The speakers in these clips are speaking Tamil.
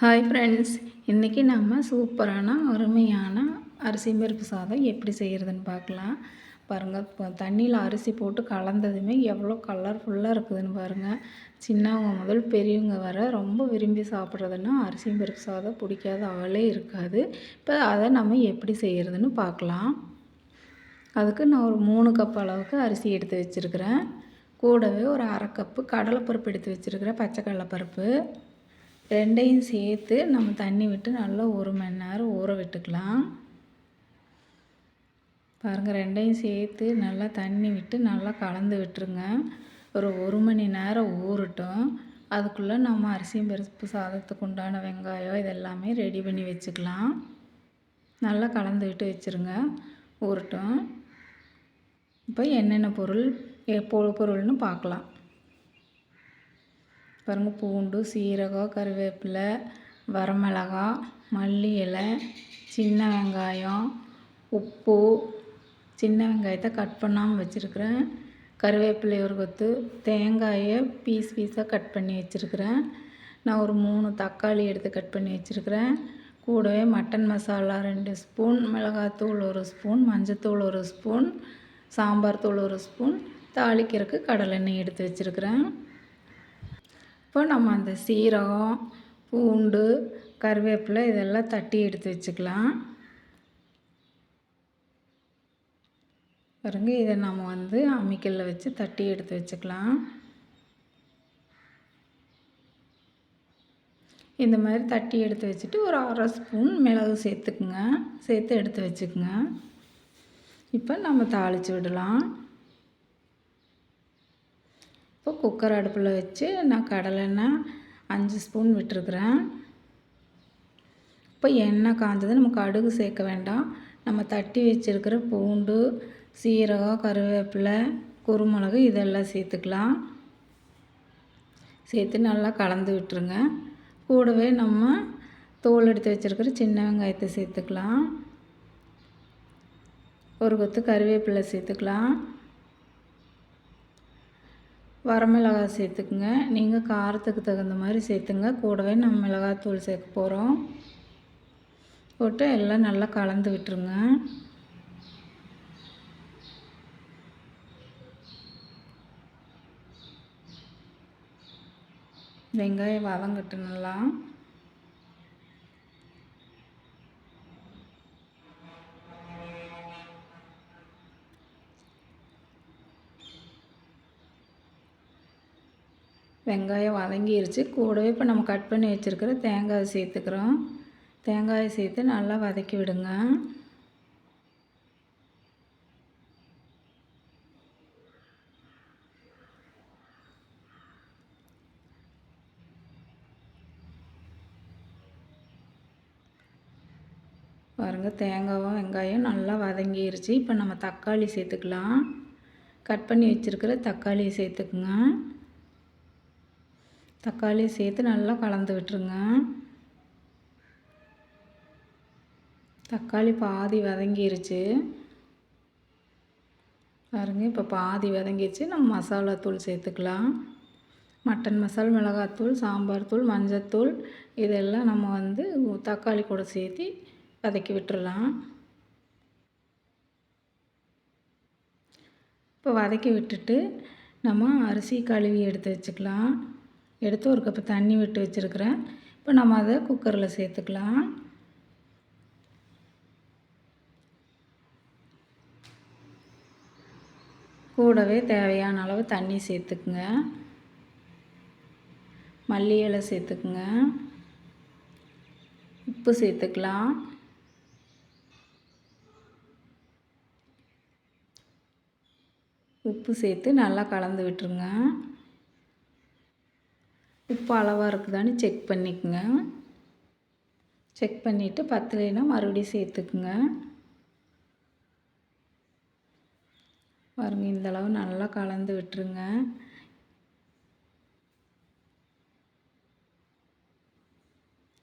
ஹாய் ஃப்ரெண்ட்ஸ் இன்றைக்கி நம்ம சூப்பரான அருமையான அரிசி பருப்பு சாதம் எப்படி செய்கிறதுன்னு பார்க்கலாம். பாருங்கள் இப்போ தண்ணியில் அரிசி போட்டு கலந்ததுமே எவ்வளோ கலர்ஃபுல்லாக இருக்குதுன்னு பாருங்கள் சின்னவங்க முதல் பெரியவங்க வர ரொம்ப விரும்பி சாப்பிட்றதுன்னா அரிசி பருப்பு சாதம் பிடிக்காத ஆளே இருக்காது. இப்போ அதை நம்ம எப்படி செய்கிறதுன்னு பார்க்கலாம். அதுக்கு நான் ஒரு மூணு கப் அளவுக்கு அரிசி எடுத்து வச்சுருக்கிறேன். கூடவே ஒரு அரை கப்பு கடலைப்பருப்பு எடுத்து வச்சுருக்கிறேன் பச்சை கடலைப்பருப்பு. ரெண்டையும் சேர்த்து நம்ம தண்ணி விட்டு நல்லா ஒரு மணி நேரம் ஊற விட்டுக்கலாம். பாருங்கள் ரெண்டையும் சேர்த்து நல்லா தண்ணி விட்டு நல்லா கலந்து விட்டுருங்க. ஒரு ஒரு மணி நேரம் ஊறட்டும். அதுக்குள்ளே நம்ம அரிசியும் பருப்பு சாதத்துக்கு உண்டான வெங்காயம் இதெல்லாமே ரெடி பண்ணி வச்சுக்கலாம். நல்லா கலந்து விட்டு வச்சுருங்க. ஊறட்டும். இப்போ என்னென்ன பொருள் எப்போ பொருள்னு பார்க்கலாம். பாருங்கள் பூண்டு சீரகம் கருவேப்பிலை வரமிளகா மல்லி இலை சின்ன வெங்காயம் உப்பு. சின்ன வெங்காயத்தை கட் பண்ணாமல் வச்சுருக்குறேன். கருவேப்பிலை ஒரு கொத்து தேங்காயை பீஸ் பீஸாக கட் பண்ணி வச்சுருக்கிறேன். நான் ஒரு மூணு தக்காளி எடுத்து கட் பண்ணி வச்சுருக்குறேன். கூடவே மட்டன் மசாலா ரெண்டு ஸ்பூன் மிளகாத்தூள் ஒரு ஸ்பூன் மஞ்சத்தூள் ஒரு ஸ்பூன் சாம்பார் தூள் ஒரு ஸ்பூன் தாளிக்கிறதுக்கு கடலெண்ணெய் எடுத்து வச்சுருக்கிறேன். இப்போ நம்ம அந்த சீரகம் பூண்டு கருவேப்பிலை இதெல்லாம் தட்டி எடுத்து வச்சுக்கலாம். பாருங்க இதை நம்ம வந்து அம்மிக்கல்லில் வச்சு தட்டி எடுத்து வச்சுக்கலாம். இந்த மாதிரி தட்டி எடுத்து வச்சுட்டு ஒரு அரை ஸ்பூன் மிளகு சேர்த்துக்குங்க சேர்த்து எடுத்து வச்சுக்கோங்க. இப்போ நம்ம தாளித்து விடலாம். இப்போ குக்கர் அடுப்பில் வச்சு நான் கடலெண்ணெய் அஞ்சு ஸ்பூன் விட்டுருக்குறேன். இப்போ எண்ணெய் காஞ்சது நம்ம கடுகு சேர்க்க வேண்டாம். நம்ம தட்டி வச்சுருக்கிற பூண்டு சீரகம் கருவேப்பிலை குருமிளகு இதெல்லாம் சேர்த்துக்கலாம். சேர்த்து நல்லா கலந்து விட்டுருங்க. கூடவே நம்ம தோல் எடுத்து வச்சுருக்கிற சின்ன வெங்காயத்தை சேர்த்துக்கலாம். ஒரு கொத்து கருவேப்பிலை சேர்த்துக்கலாம். வரமிளகாய் சேர்த்துக்குங்க. நீங்கள் காரத்துக்கு தகுந்த மாதிரி சேர்த்துங்க. கூடவே நம்ம மிளகாத்தூள் சேர்க்க போகிறோம் போட்டு எல்லாம் நல்லா கலந்து விட்டுருங்க. வெங்காயம் வதங்கட்டு நல்லா. வெங்காயம் வதங்கிருச்சு. கூடவே இப்போ நம்ம கட் பண்ணி வச்சுருக்கிற தேங்காய் சேர்த்துக்கிறோம். தேங்காயை சேர்த்து நல்லா வதக்கி விடுங்க. பாருங்கள் தேங்காயும் வெங்காயம் நல்லா வதங்கிருச்சு. இப்போ நம்ம தக்காளி சேர்த்துக்கலாம். கட் பண்ணி வச்சுருக்கிற தக்காளியை சேர்த்துக்குங்க. தக்காளி சேர்த்து நல்லா கலந்து விட்டுருங்க. தக்காளி பாதி வதங்கிருச்சு. பாருங்க இப்போ பாதி வதங்கிடுச்சு நம்ம மசாலா தூள் சேர்த்துக்கலாம். மட்டன் மசால் மிளகாத்தூள் சாம்பார் தூள் மஞ்சத்தூள் இதெல்லாம் நம்ம வந்து தக்காளி கூட சேர்த்து வதக்கி விட்டுறலாம். இப்போ வதக்கி விட்டுட்டு நம்ம அரிசி கழுவி எடுத்து வச்சுக்கலாம். எடுத்து ஒரு கப்பு தண்ணி விட்டு வச்சுருக்கிறேன். இப்போ நம்ம அதை குக்கரில் சேர்த்துக்கலாம். கூடவே தேவையான அளவு தண்ணி சேர்த்துக்குங்க. மல்லி இலை சேர்த்துக்குங்க. உப்பு சேர்த்துக்கலாம். உப்பு சேர்த்து நல்லா கலந்து விட்டுருங்க. உப்பு அளவாக இருக்குதான்னு செக் பண்ணிக்கோங்க. செக் பண்ணிவிட்டு பத்தலைனா மறுபடியும் சேர்த்துக்குங்க. பாருங்க இந்தளவு நல்லா கலந்து விட்டுருங்க.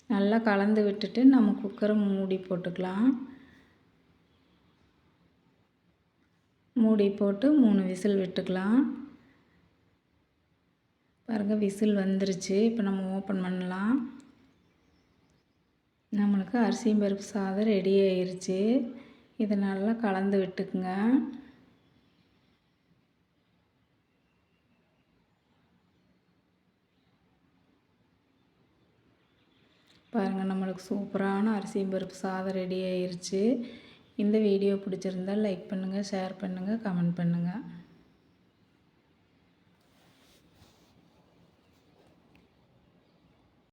நல்லா கலந்து விட்டுட்டு நம்ம குக்கரை மூடி போட்டுக்கலாம். மூடி போட்டு மூணு விசில் விட்டுக்கலாம். பாருங்கள் விசில் வந்துருச்சு. இப்போ நம்ம ஓப்பன் பண்ணலாம். நம்மளுக்கு அரிசியும் பருப்பு சாதம் ரெடி ஆயிடுச்சு இதை நல்லா கலந்து விட்டுக்குங்க. பாருங்கள் நம்மளுக்கு சூப்பரான அரிசியும் பருப்பு சாதம் ரெடி ஆயிடுச்சு இந்த வீடியோ பிடிச்சிருந்தா லைக் பண்ணுங்கள் ஷேர் பண்ணுங்கள் கமெண்ட் பண்ணுங்கள்